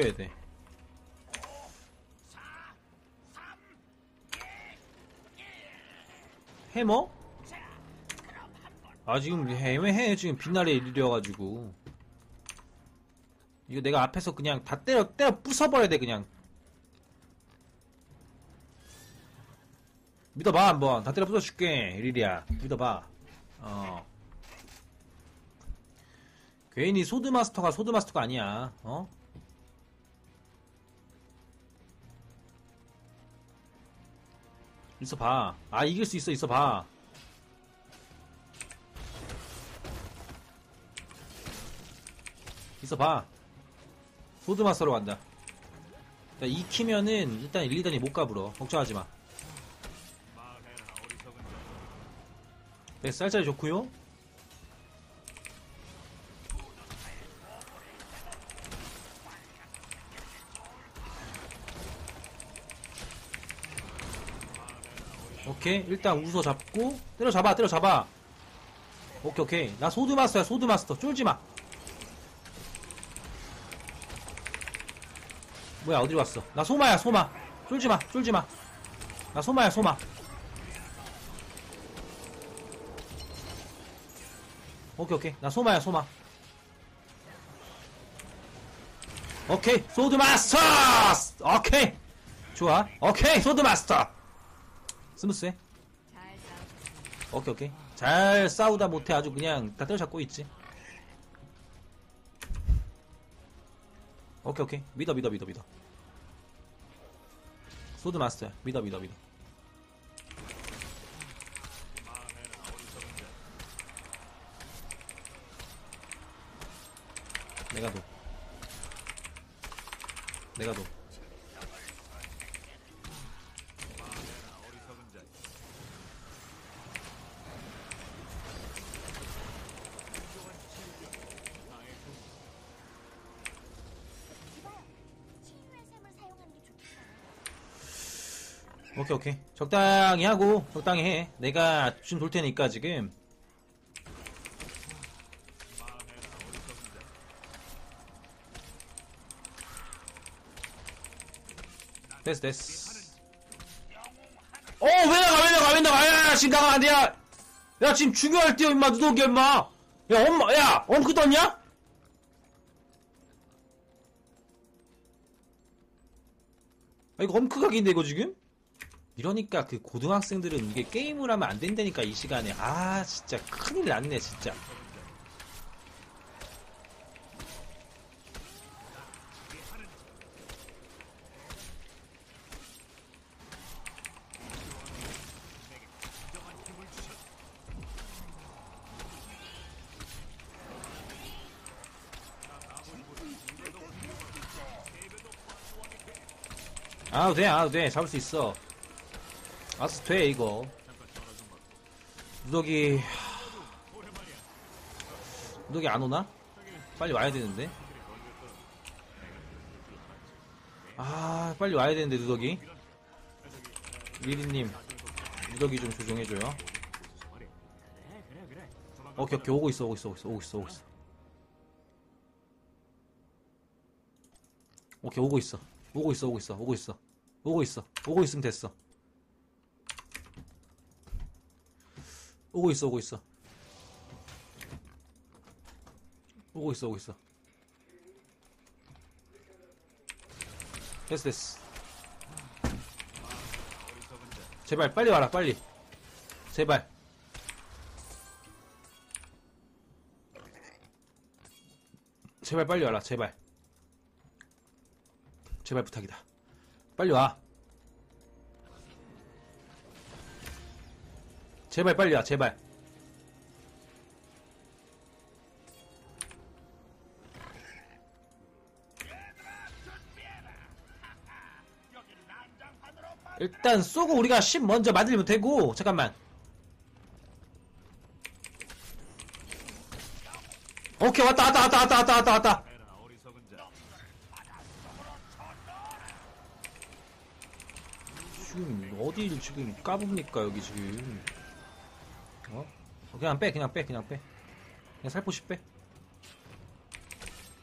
죽여야 돼. 해머? 아 지금 해해? 지금 빛날의 일이어가지고. 이거 내가 앞에서 그냥 다 때려 때려 부숴버려야 돼 그냥. 믿어봐 한번. 다 때려 부숴줄게 일일이야. 믿어봐. 어. 괜히 소드마스터가 소드마스터가 아니야 어? 있어봐. 아 이길 수 있어 있어봐. 있어봐. 소드마스터로 간다. 자, 익히면은 일단 1, 2단이 못 가불어. 걱정하지마. 네, 쌀짤이 좋구요 오케이. 일단 우서 잡고 때려잡아 때려잡아. 오케이 오케이. 나 소드마스터야 소드마스터. 쫄지마. 뭐야 어디로 갔어? 나 소마야 소마. 쫄지마 쫄지마. 나 소마야 소마. 오케이 오케이. 나 소마야 소마. 오케이 소드마스터! 오케이. 좋아. 오케이 소드마스터 스무스해. 오케이 오케이. 잘 싸우다 못해 아주 그냥 다 때려잡고 있지. 오케이 오케이. 믿어 믿어 믿어 믿어. 소드 마스터야. 믿어 믿어 믿어 오케이 오케이 적당히 하고 적당히 해 내가 지금 돌 테니까 지금 됐어 됐어 어왜 나가 왜 나가 왜 나가 야 지금 나가면 안 돼, 야! 야 지금 중요할 때야 임마 누더기 임마 야 엄마 야 엄크 떴냐? 아 이거 엄크 각인데 이거 지금? 이러니까 그 고등학생들은 이게 게임을 하면 안 된다니까 이 시간에. 아 진짜 큰일 났네 진짜. 아도 돼 아도 돼. 잡을 수 있어 아스 돼 이거. 누더기 누더기 안 오나? 빨리 와야 되는데. 아 빨리 와야 되는데 누더기. 미리님 누더기 좀 조정해줘요. 오케이 오케이 오고 있어 오고 있어 오고 있어 오고 있어 오고 있어. 오케이 오고 있어. 오고 있어 오고 있어 오고 있어. 오고 있어 오고 있으면 됐어 오고 있어 오고 있어. 오고 있어 오고 있어. 됐어 됐어. 제발 빨리 와라 빨리. 제발. 제발 빨리 와라 제발. 제발 부탁이다. 빨리 와 제발 빨리 와 제발. 일단 쏘고 우리가 10 먼저 만들면 되고 잠깐만. 오케이 왔다 왔다 왔다 왔다 왔다 왔다 왔다. 지금 어디를 지금 까봅니까 여기 지금 그냥 빼 그냥 빼 그냥 빼. 그냥 살포시 빼.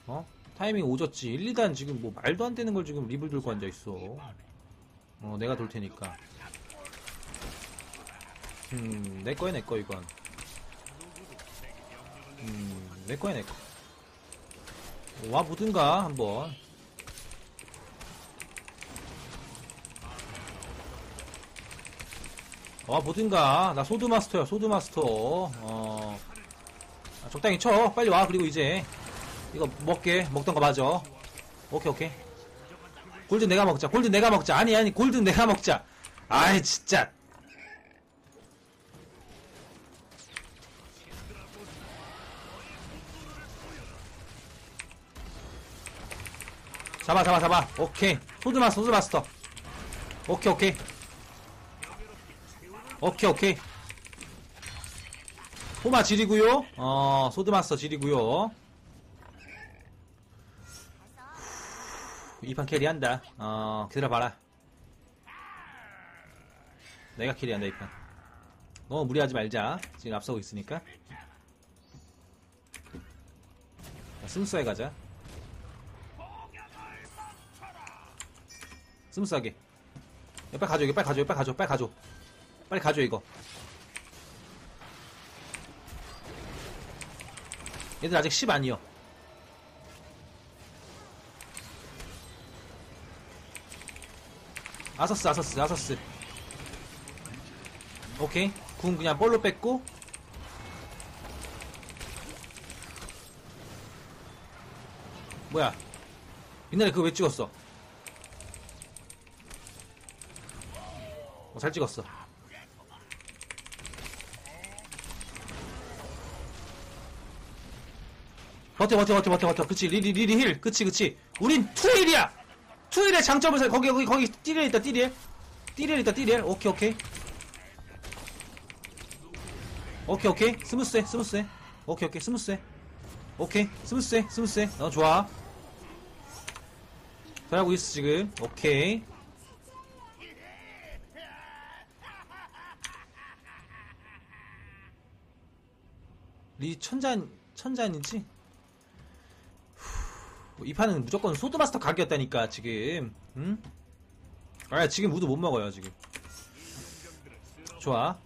어? 타이밍 오졌지. 1, 2단 지금 뭐 말도 안 되는 걸 지금 립을 들고 앉아 있어. 어 내가 돌 테니까. 음 내꺼야 내꺼 이건. 음 내꺼야 내꺼 와 보든가 한번 와 보든가. 나 소드마스터야 소드마스터. 어. 아, 적당히 쳐. 빨리 와 그리고 이제. 이거 먹게. 먹던 거 맞아. 오케이 오케이. 골든 내가 먹자. 골든 내가 먹자. 아니 아니 골든 내가 먹자. 아이 진짜. 잡아 잡아 잡아. 오케이. 소드마스터 소드마스터. 오케이 오케이 오케이 오케이. 소마 지리고요. 어 소드마스터 지리고요. 이판 캐리한다. 어 기다려봐라. 내가 캐리한다 이판. 너무 무리하지 말자. 지금 앞서고 있으니까. 자, 스무스하게 가자. 야, 빨리 가져 빨리 가져 빨리 가져 빨리 가져 빨리 가져 이거. 얘들 아직 10 아니요. 아서스 아서스 아서스. 오케이. 궁 그냥 볼로 뺐고. 뭐야? 옛날에 그거 왜 찍었어? 어, 잘 찍었어 버텨 버텨 버텨 버텨 버텨. 그치 리리 리리 힐. 그치 그치. 우린 투일이야. 투일의 장점을 살 거기 거기 거기 띠리엘 있다 띠리엘. 띠리엘 있다 띠리엘. 오케이 오케이. 오케이 오케이. 스무스해 스무스해. 오케이 오케이. 스무스해. 오케이. 스무스해 스무스해. 어 좋아. 잘하고 있어 지금. 오케이. 리 천잔 천잔이지? 후, 이 판은 무조건 소드마스터 각이었다니까 지금. 응? 아 지금 우드 못 먹어요 지금. 좋아.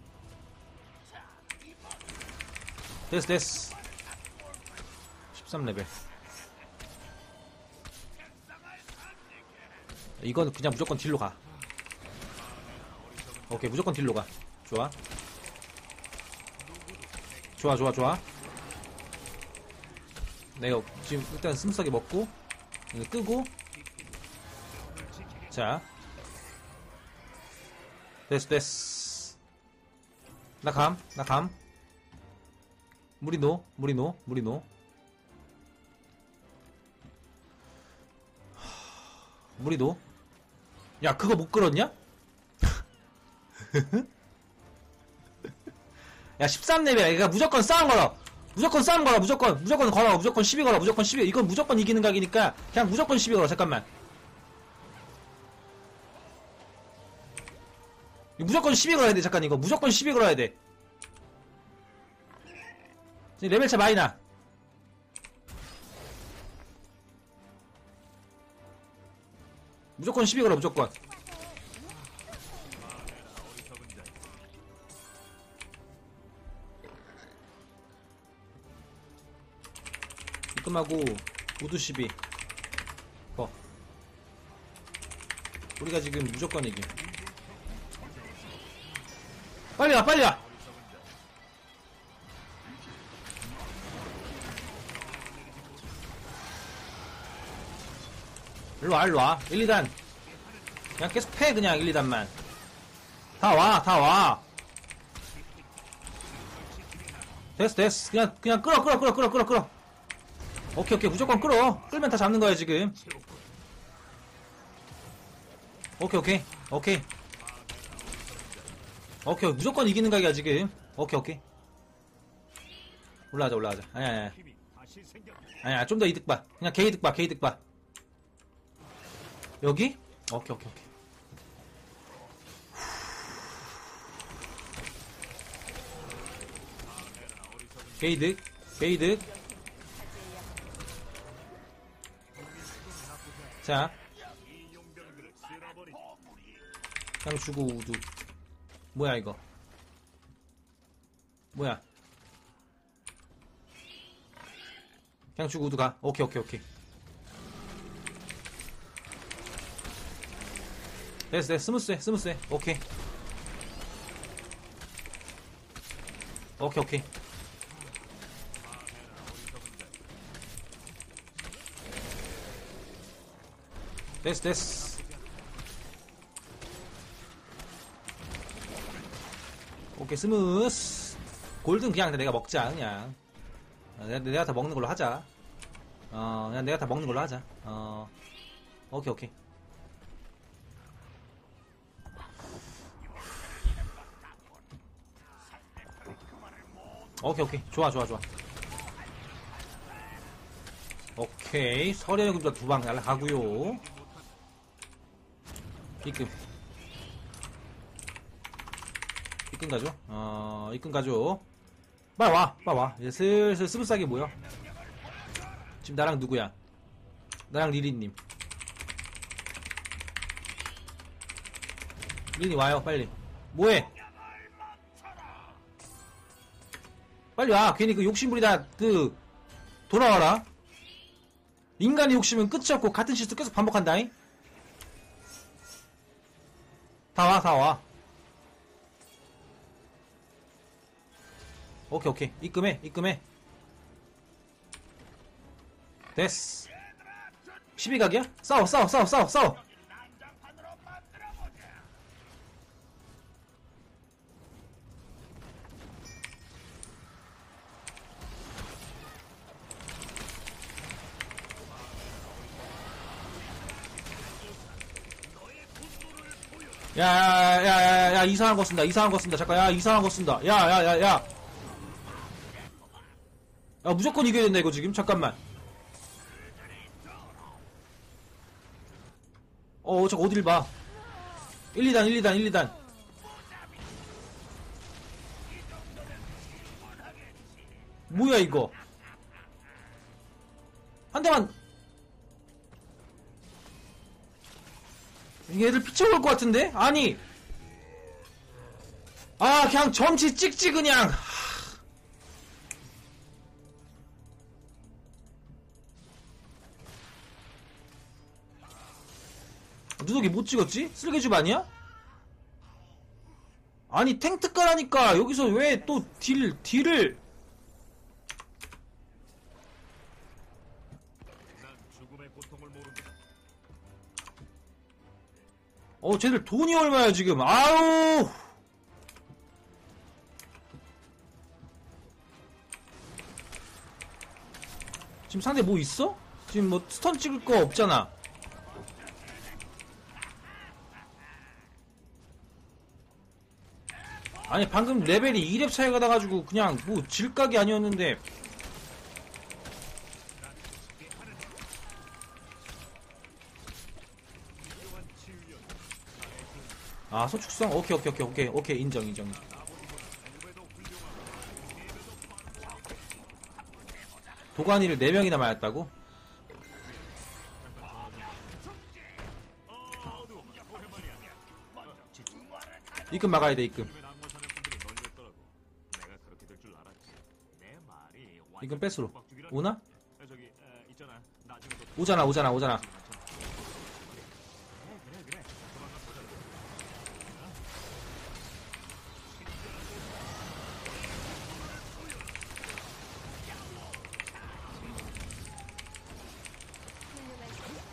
됐어 됐어. 13레벨. 이건 그냥 무조건 딜로 가. 오케이 무조건 딜로 가. 좋아. 좋아 좋아 좋아 내가 지금 일단 스무스하게 먹고 이거 끄고. 자. 됐어 됐어. 나감 나감. 무리노 무리노 무리노. 무리노. 야 그거 못 끌었냐? 야 13레벨 그러니까 무조건 싸움 걸어 무조건 싸움 걸어 무조건. 무조건 걸어 무조건 12 걸어 무조건 12 이건 무조건 이기는 각이니까 그냥 무조건 12 걸어 잠깐만. 이거 무조건 12 걸어야 돼 잠깐 이거. 무조건 12 걸어야 돼. 레벨 차 많이 나. 무조건 12 걸어 무조건 입금하고 우드 12 어. 우리가 지금 무조건 이기 빨리 와 빨리 와! 일로와 일로와. 1, 2단. 그냥 계속 패 그냥 1, 2단만. 다 와 다 와. 됐어 됐어. 그냥 그냥 끌어 끌어 끌어 끌어 끌어 끌어 오케이 오케이. 무조건 끌어. 끌면 다 잡는 거야 지금. 오케이 오케이. 오케이. 오케이 무조건 이기는 각이야 지금. 오케이 오케이. 올라가자 올라가자. 아니야 아니야 아니야 좀더 이득 봐. 그냥 개 이득 봐 개 이득 봐. 여기? 오케이 오케이 오케이. 게이득 게이득 자. 주고 우두. 뭐야 이거? 뭐야? 주고 우두 가. 오케이 오케이 오케이. 됐어 됐어 스무스해 스무스해. 오케이. 오케이 오케이. 됐어 됐어. 오케이 스무스. 골든 그냥 내가 먹자 그냥. 어, 내가, 내가 다 먹는 걸로 하자. 어 그냥 내가 다 먹는 걸로 하자. 어 오케이 오케이. 오케이 오케이. 좋아 좋아 좋아. 오케이. 서련의 군자 두방 날라가고요 입금. 입금 가죠? 어 입금 가죠. 빨리 와 빨리 와. 이제 슬슬 스무스하게 모여. 지금 나랑 누구야? 나랑 리리님. 리리 와요 빨리. 뭐해? 빨리 와. 괜히 그 욕심부리다 그 돌아와라. 인간의 욕심은 끝이 없고 같은 실수 계속 반복한다잉 다 와, 다 와. 오케이, 오케이. 입금해, 입금해. 됐어. 12각이야? 싸워, 싸워, 싸워, 싸워, 싸워. 야, 야, 야, 야, 야, 이상한 거 쓴다, 이상한 거 쓴다. 잠깐, 야, 이상한 거 쓴다. 야, 야, 야, 야. 야, 무조건 이겨야 된다, 이거 지금. 잠깐만. 어, 저거 어딜 봐. 1, 2단, 1, 2단, 1, 2단. 뭐야, 이거. 한 대만. 애들 피쳐올 것 같은데? 아니. 아, 그냥 점치 찍지, 그냥. 하. 누더기 못 찍었지? 쓸개줍 아니야? 아니, 탱특가라니까 여기서 왜 또 딜, 딜을. 어, 쟤들 돈이 얼마야, 지금. 아우! 지금 상대 뭐 있어? 지금 뭐 스턴 찍을 거 없잖아. 아니, 방금 레벨이 2렙 차이가 나가지고 그냥 뭐 질각이 아니었는데. 아, 소축성? 오케이, 오케이, 오케이, 오케이, 오케이, 인정, 인정. 도가니를 4명이나 맞았다고? 입금 막아야 돼, 입금. 입금 뺏으로. 오나? 오잖아, 오잖아, 오잖아.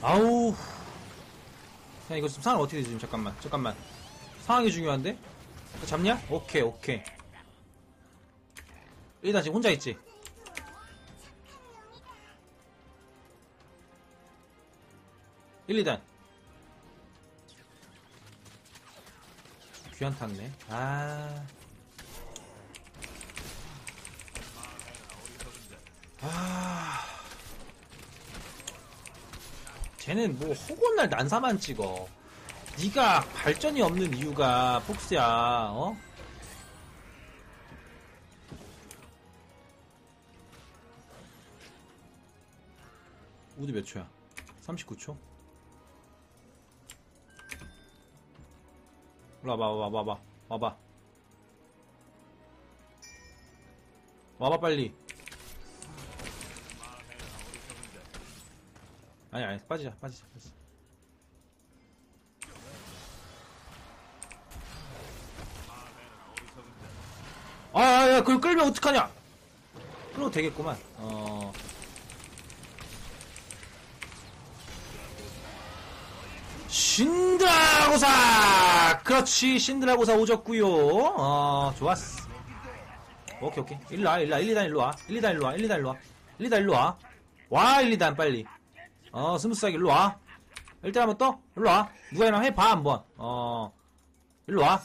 아우. 야, 이거 지금 상황 어떻게 되지, 지금? 잠깐만, 잠깐만. 상황이 중요한데? 잡냐? 오케이, 오케이. 일단 지금 혼자 있지? 일 2단. 귀한 탔네. 아. 아. 쟤는 뭐 허구한 날 난사만 찍어. 네가 발전이 없는 이유가 폭스야. 어? 우드 몇 초야? 39초? 와봐 와봐 와봐 와봐 와봐 빨리 아니, 아니, 빠지자, 빠지자, 빠지자. 아, 야, 야, 그걸 끌면 어떡하냐? 끌어도 되겠구만. 어. 신드라고사! 그렇지, 신드라고사 오졌구요. 어, 좋았어. 오케이, 오케이. 일로 와, 일로 와, 1, 2단 일로 와. 1, 2단 일로 와, 1, 2단 일로 와. 1, 2단 일로 와. 와, 1, 2단 빨리. 어, 스무스하게 일로 와. 일단 한번 떠? 일로 와. 누가 이랑 해봐, 한번. 어, 일로 와.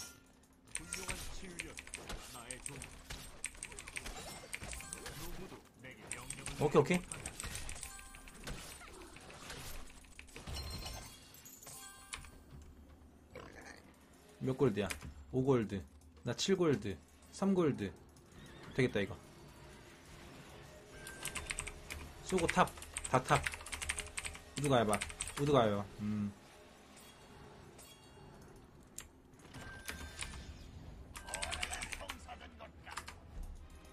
오케이, 오케이. 몇 골드야? 5골드. 나 7골드. 3골드. 되겠다, 이거. 쏘고 탑. 다 탑. 우드가 해봐. 우드가 해봐. 음.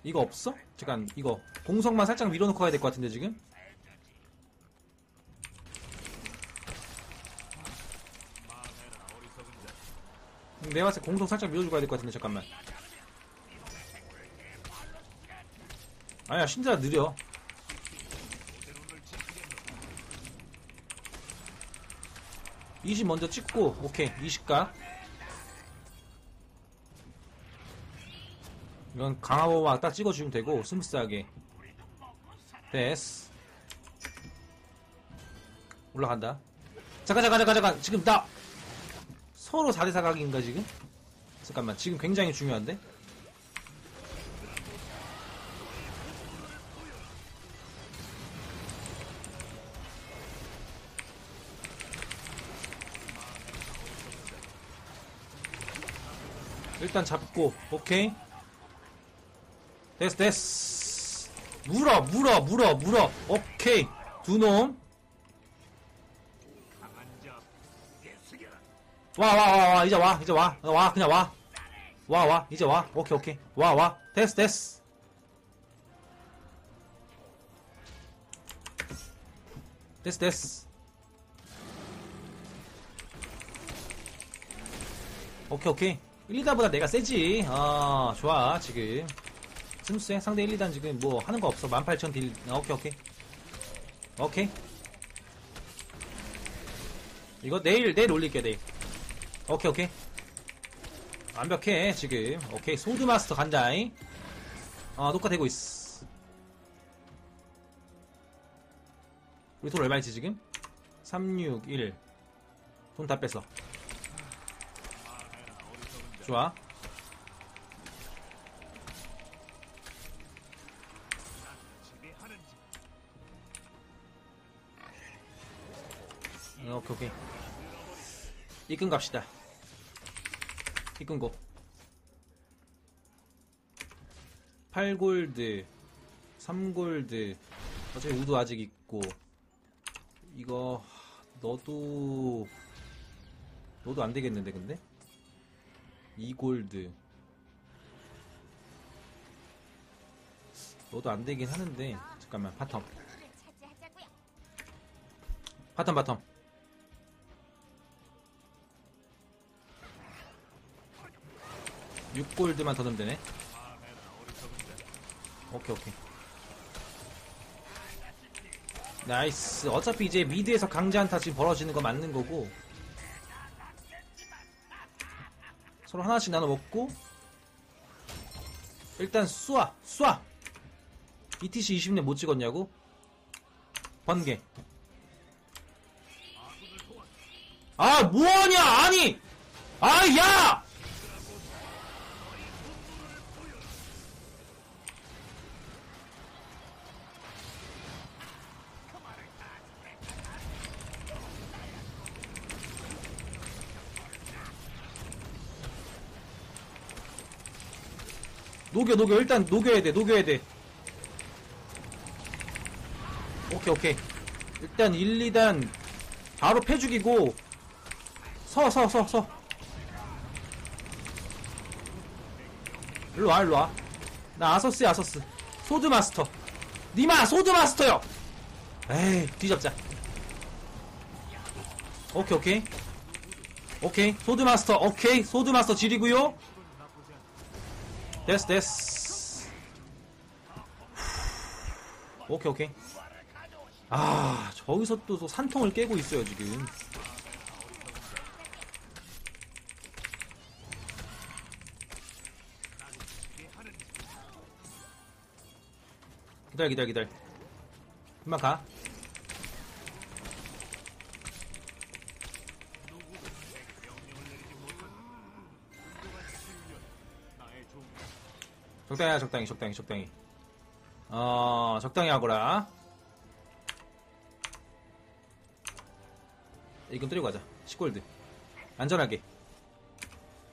이거 없어? 잠깐, 이거. 공성만 살짝 밀어놓고 가야 될 것 같은데, 지금? 내가 봤을 때 공성 살짝 밀어주고 가야 될 것 같은데, 잠깐만. 아니야, 신드라 느려. (20) 먼저 찍고 오케이 (20가) 이건 강화보막 딱 찍어주면 되고 스무스하게. 됐어. 올라간다. 잠깐 잠깐 잠깐 잠깐. 지금 나 서로 4대4 각인가 지금? 잠깐만 지금 굉장히 중요한데? 일단 잡고 오케이? 됐어 됐어. 물어 물어 물어 물어. 오케이. 두놈. 와 와 와 와 이제 와 이제 와. 와 그냥 와. 와 와 이제 와. 오케이 오케이. 와 와. 됐어 됐어. 됐어 됐어. 오케이 오케이 1, 2단보다 내가 세지. 아 좋아 지금. 스무스해? 상대 1, 2단 지금 뭐 하는 거 없어? 18,000 딜. 아, 오케이 오케이. 오케이. 이거 내일 내일 올릴게 내일. 오케이 오케이. 완벽해 지금. 오케이 소드마스터 간다잉. 아 녹화되고 있어 우리 돈 얼마 있지 지금? 361 돈 다 뺐어 좋아. 어, 오케이 오케이. 이끈 갑시다. 이끈 고. 8골드 3골드. 어차피 우도 아직 있고. 이거 너도 너도 안 되겠는데 근데 2골드. 너도 안 되긴 하는데 잠깐만 바텀. 바텀 바텀. 육골드만 더 넣으면 되네. 오케이 오케이. 나이스. 어차피 이제 미드에서 강제 한타 지금 벌어지는 거 맞는 거고 서로 하나씩 나눠 먹고 일단 쏴 쏴! ETC 20년 못 찍었냐고? 번개. 아 뭐하냐! 아니! 아야 녹여 녹여 일단 녹여야 돼 녹여야 돼 오케이 오케이 일단 1, 2단 바로 패 죽이고 서서 서 서 일로 와, 일로 와. 나 아서스야, 아서스. 소드 마스터. 니마, 소드 마스터요! 에이, 뒤잡자. 오케이, 오케이. 오케이, 소드 마스터, 오케이. 소드 마스터 지리고요 됐어, 됐어. 오케이, 오케이. 아, 저기서 또, 또 산통을 깨고 있어요, 지금. 기다려, 기다려, 기다려. 금방 가. 적당히 하자, 적당히, 적당히, 적당히. 어, 적당히 하거라. 이건 때리고 가자. 10골드. 안전하게.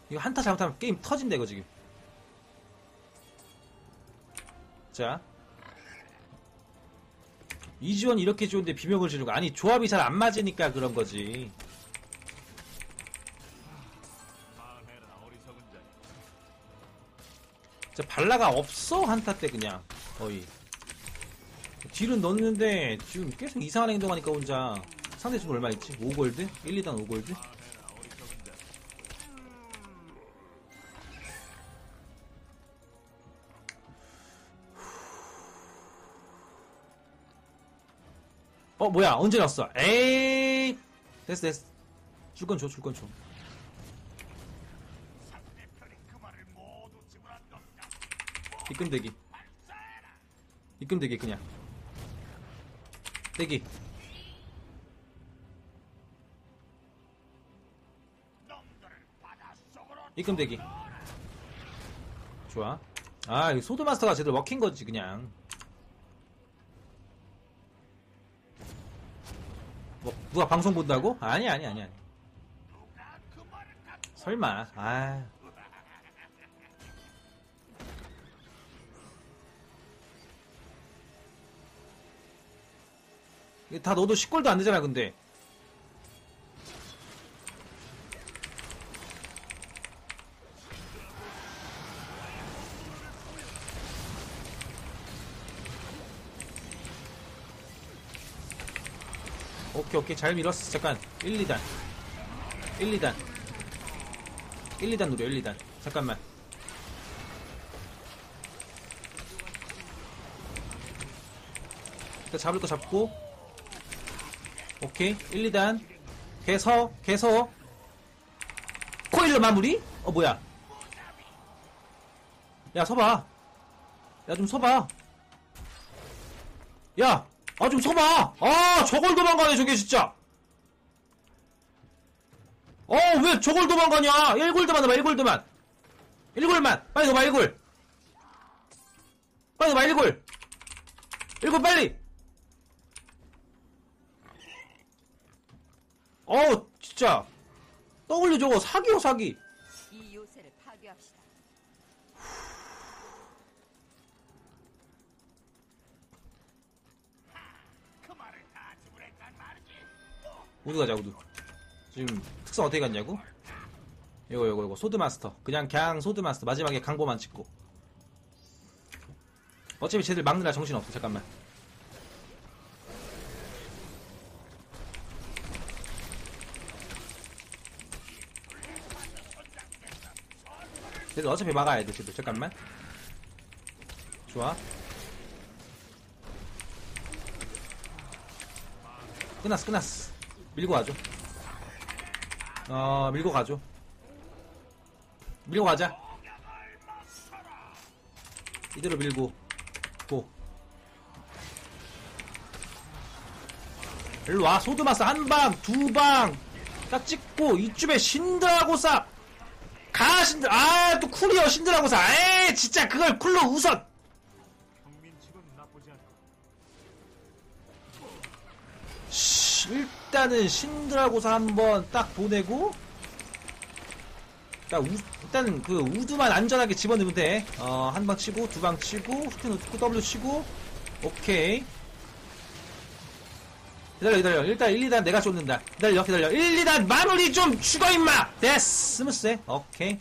이거 한타 잘못하면 게임 터진다, 이거 지금. 자. 이지원 이렇게 좋은데 비명을 지르고. 아니, 조합이 잘 안 맞으니까 그런 거지. 진짜 발라가 없어, 한타 때 그냥. 거의. 딜은 넣는데, 지금 계속 이상한 행동하니까 혼자. 상대 지금 얼마 있지? 5골드? 1, 2단 5골드? 어, 뭐야, 언제 났어? 에이! 됐어, 됐어. 줄 건 줘, 줄 건 줘. 입금 대기. 입금 대기, 그냥. 대기. 입금 대기. 좋아. 아, 이 소드마스터가 제대로 먹힌 거지, 그냥. 뭐, 누가 방송 본다고? 아니, 아니, 아니, 아니. 설마, 아. 이게 다 너도 10골도 안 되잖아, 근데. 오케이, 오케이. 잘 밀었어. 잠깐. 1, 2단. 1, 2단. 1, 2단 누려, 1, 2단. 잠깐만. 잡을 거 잡고. 오케이. 1, 2단. 개서, 개서. 코일러 마무리? 어, 뭐야. 야, 서봐. 야, 좀 서봐. 야! 아, 좀 서봐! 아, 저걸 도망가네, 저게 진짜! 어, 왜 저걸 도망가냐? 1골드만 넣어봐, 1골드만. 1골만! 빨리 넣어봐, 1골! 빨리 넣어봐, 1골! 1골 빨리! 어우, 진짜. W 저거 사기요, 사기. 이 요새를 파괴합시다. 우드 가자, 우드. 지금 특성 어떻게 갔냐고? 요거, 요거, 요거. 소드마스터. 그냥, 그냥 소드마스터. 마지막에 강보만 찍고. 어차피 쟤들 막느라 정신없어, 잠깐만. 쟤들 어차피 막아야 돼, 쟤들. 잠깐만. 좋아. 끝났어, 끝났어. 밀고 가죠. 어, 밀고 가죠. 밀고 가자. 이대로 밀고, 고. 일로 와, 소드마스 한 방, 두 방, 딱 찍고, 이쯤에 신드라고사! 아, 또 쿨이요, 신드라고사! 에이, 진짜 그걸 쿨로 우선! 씨, 일단은 신드라고사 한번 딱 보내고 자, 우, 일단은 그 우드만 안전하게 집어넣으면 돼. 어, 한 방 치고 두 방 치고 후퇴 놓고 W 치고 오케이. 기다려 기다려. 일단 1, 2단 내가 쫓는다. 기다려 기다려. 1, 2단 마무리 좀 죽어 임마. 됐어. 스무스해. 오케이.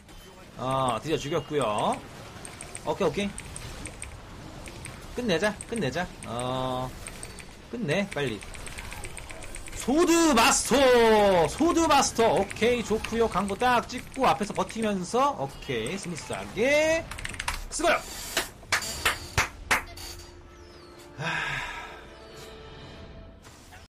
어, 드디어 죽였고요. 오케이, 오케이. 끝내자, 끝내자. 어, 끝내, 빨리. 소드 마스터! 소드 마스터! 오케이, 좋구요. 강도 딱 찍고 앞에서 버티면서, 오케이, 스무스하게. 쓰고요!